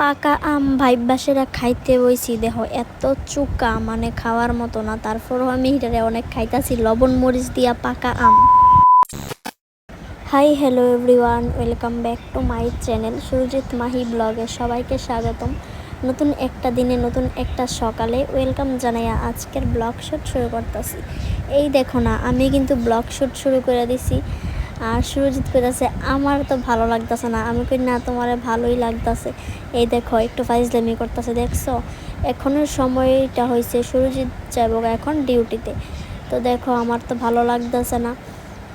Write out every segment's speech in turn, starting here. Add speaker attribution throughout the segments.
Speaker 1: পাকা আম ভাইবাসেরা খাইতে বইছি, দেখো, এত চুকা মানে খাওয়ার মতো না। তারপরও আমি এটারে অনেক খাইতাছি, লবণ, মরিচ দিয়া পাকা আম। Hi, hello everyone, welcome back to my channel Surajit Mahi ব্লগে সবাইকে স্বাগতম। নতুন একটা দিনে, নতুন একটা সকালে ওয়েলকাম জানাইয়া আজকের ব্লগ শ্যুট শুরু করতেছি। এই দেখো না, আমি কিন্তু ব্লগ শ্যুট শুরু করে দিছি। আর সুরজিৎ কইতাছে, আমার তো ভালো লাগতেছে না। আমি কই, না, তোমার ভালোই লাগতেছে। এই দেখো, একটু ফাইজলামি করতেছে, দেখছ? এখনের সময়টা হয়েছে সুরজিৎ যাব এখন ডিউটিতে। তো দেখো, আমার তো ভালো লাগতেছে না।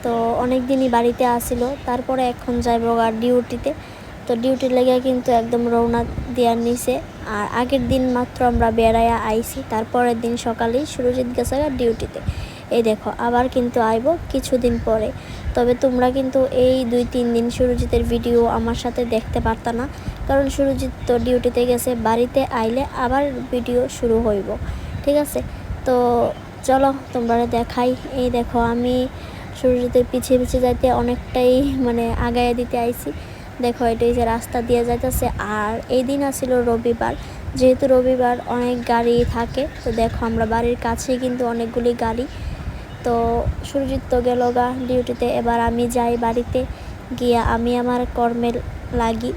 Speaker 1: তো অনেক দিনই বাড়িতে আসিল তারপরে এখন যাইব আর ডিউটিতে। তো ডিউটির লেগে কিন্তু একদম রওনা দেওয়ার নিচে আর আগের দিন মাত্র আমরা বেড়াইয়া আইছি, তারপরের দিন সকালেই সুরজিৎ গেছে ডিউটিতে। এই দেখো, আবার কিন্তু আইব কিছুদিন পরে। তবে তোমরা কিন্তু এই দুই তিন দিন সুরজিতের ভিডিও আমার সাথে দেখতে পারতা না, কারণ সুরজিৎ তো ডিউটিতে গেছে, বাড়িতে আইলে আবার ভিডিও শুরু হইব, ঠিক আছে? তো চলো, তোমরা দেখাই। এই দেখো, আমি সূর্যদের পিছিয়ে পিছিয়ে যাইতে অনেকটাই মানে আগায় দিতে আইছি। দেখো এটা যে রাস্তা দিয়ে যাইতেছে, আর এই দিন আসছিল রবিবার। যেহেতু রবিবার অনেক গাড়ি থাকে, তো দেখো, আমরা বাড়ির কাছেই কিন্তু অনেকগুলি গাড়ি তো সুরজিৎ তো গেল গা ডিউটিতে। এবার আমি যাই বাড়িতে, গিয়া আমি আমার কর্মে লাগি।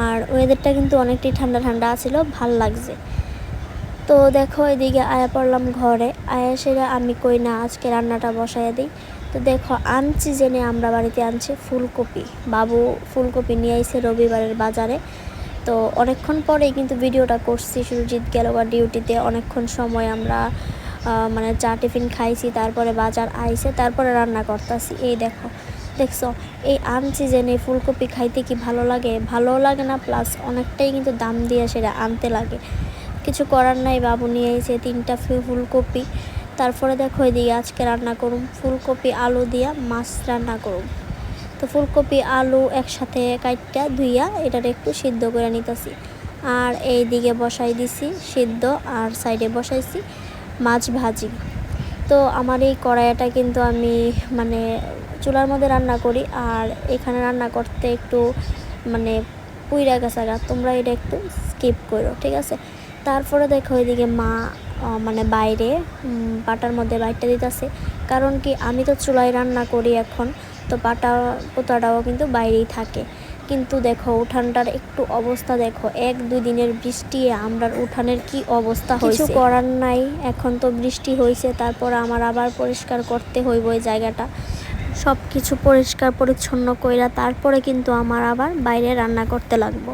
Speaker 1: আর ওয়েদারটা কিন্তু অনেকটাই ঠান্ডা ঠান্ডা ছিল ভালো লাগছে। তো দেখো, এদিকে আয়া পড়লাম ঘরে। আয়া সেরা আমি কই, না, আজকে রান্নাটা বসাইয়া দিই। তো দেখো, আনছি জেনে আমরা বাড়িতে আনছি ফুলকপি। বাবু ফুলকপি নিয়ে আইছে রবিবারের বাজারে। তো অনেকক্ষণ পরেই কিন্তু ভিডিওটা করছি। সুরজিৎ গেল বা ডিউটিতে। অনেকক্ষণ সময় আমরা মানে চা টিফিন খাইছি, তারপরে বাজার আইছে, তারপরে রান্না করতেছি। এই দেখো, দেখছ? এই আম সিজনে ফুলকপি খাইতে কি ভালো লাগে? ভালো লাগে না প্লাস অনেকটাই কিন্তু দাম দিয়ে সেটা আনতে লাগে। কিছু করার নাই, বাবু নিয়ে এসে তিনটা ফুলকপি। তারপরে দেখো এদিকে আজকে রান্না করুম। ফুলকপি, আলু দিয়া মাছ রান্না করুম। তো ফুলকপি, আলু একসাথে কাইটটা ধুইয়া এটার একটু সিদ্ধ করে নিতেছি। আর এই দিকে বসাই দিছি, সিদ্ধ, আর সাইডে বসাইছি। মাছ ভাজি। তো আমার এই কড়াইটা কিন্তু আমি মানে চুলার মধ্যে রান্না করি আর এখানে রান্না করতে একটু মানে পুইরা গেছাগা তোমরা এটা একটু স্কিপ করো, ঠিক আছে? তারপরে দেখো এদিকে মা মানে বাইরে পাটার মধ্যে বাইরটা দিতেছে। কারণ কি আমি তো চুলায় রান্না করি এখন, তো পাটা পোতাটাও কিন্তু বাইরেই থাকে। কিন্তু দেখো উঠানটার একটু অবস্থা দেখো। এক দুই দিনের বৃষ্টি আমরা উঠানের কি অবস্থা হয়েছে? করার নাই এখন তো বৃষ্টি হয়েছে তারপর আমার আবার পরিষ্কার করতে হইব ওই জায়গাটা। সব কিছু পরিষ্কার পরিচ্ছন্ন কইরা তারপরে কিন্তু আমার আবার বাইরে রান্না করতে লাগবো।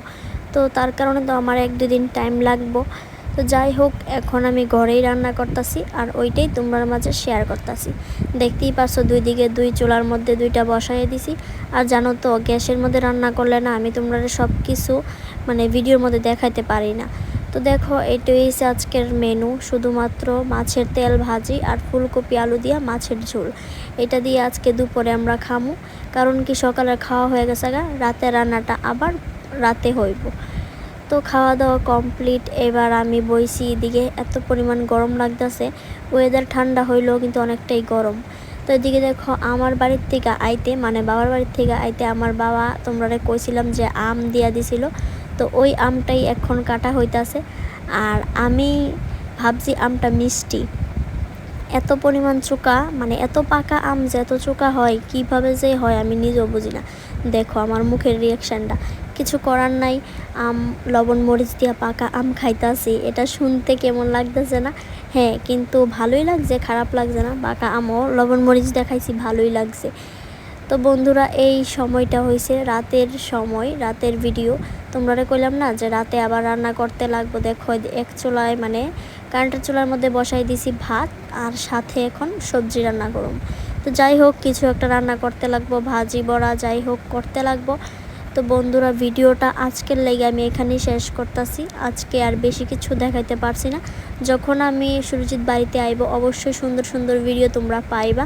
Speaker 1: তো তার কারণে তো আমার এক দুদিন টাইম লাগবো। তো যাই হোক, এখন আমি ঘরেই রান্না করতেছি আর ওইটাই তোমার মাঝে শেয়ার করতেছি। দেখতেই পারছ দুই দিকে দুই চুলার মধ্যে দুইটা বসাই দিছি। আর জানো তো, গ্যাসের মধ্যে রান্না করলে না আমি তোমরা সব কিছু মানে ভিডিওর মধ্যে দেখাইতে পারি না। তো দেখো, এটাই হচ্ছে আজকের মেনু শুধুমাত্র মাছের তেল ভাজি আর ফুলকপি আলু দিয়া মাছের ঝোল। এটা দিয়ে আজকে দুপুরে আমরা খামু। কারণ কি সকালে খাওয়া হয়ে গেছে গা, রাতে রান্নাটা আবার রাতে হইব। তো খাওয়া দাওয়া কমপ্লিট এবার আমি বইছি এদিকে, এত পরিমাণ গরম লাগতেছে। ওয়েদার ঠান্ডা হইলেও কিন্তু অনেকটাই গরম। তো এদিকে দেখো, আমার বাড়ির থেকে আইতে মানে বাবার বাড়ির থেকে আইতে আমার বাবা তোমরা কইছিলাম যে আম দিয়া দিছিল। তো ওই আমটাই এখন কাটা হইতাছে। আর আমি ভাবছি আমটা মিষ্টি। এত পরিমাণ চোকা মানে এত পাকা আম যে এত চোকা হয়, কীভাবে যে হয় আমি নিজেও বুঝি না দেখো আমার মুখের রিয়াকশানটা কিছু করার নাই, আম, লবণ, মরিচ দিয়া পাকা আম খাইতাছি। এটা শুনতে কেমন লাগতেছে না? হ্যাঁ কিন্তু ভালোই লাগছে, খারাপ লাগছে না? পাকা আমও, লবণ, মরিচ দেখাইছি, ভালোই লাগছে। তো বন্ধুরা, এই সময়টা হয়েছে রাতের সময়, রাতের ভিডিও তোমরা কইলাম না যে রাতে আবার রান্না করতে লাগবো? দেখো এক চুলায় মানে কারেন্টের চুলার মধ্যে বসাই দিছি ভাত আর সাথে এখন সবজি রান্না করুম তো যাই হোক, কিছু একটা রান্না করতে লাগবো, ভাজি, বড়া, যাই হোক, করতে লাগবো। তো বন্ধুরা, ভিডিওটা আজকের লেগে আমি এখানেই শেষ করতেছি। আজকে আর বেশি কিছু দেখাইতে পারছি না। যখন আমি সুরজিৎ বাড়িতে আইব, অবশ্যই সুন্দর সুন্দর ভিডিও তোমরা পাইবা।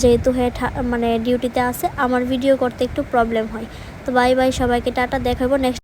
Speaker 1: যেহেতু হ্যাঁ মানে ডিউটিতে আছে, আমার ভিডিও করতে একটু প্রবলেম হয়। তো বাই বাই সবাইকে টাটা, দেখাবো নেক্সট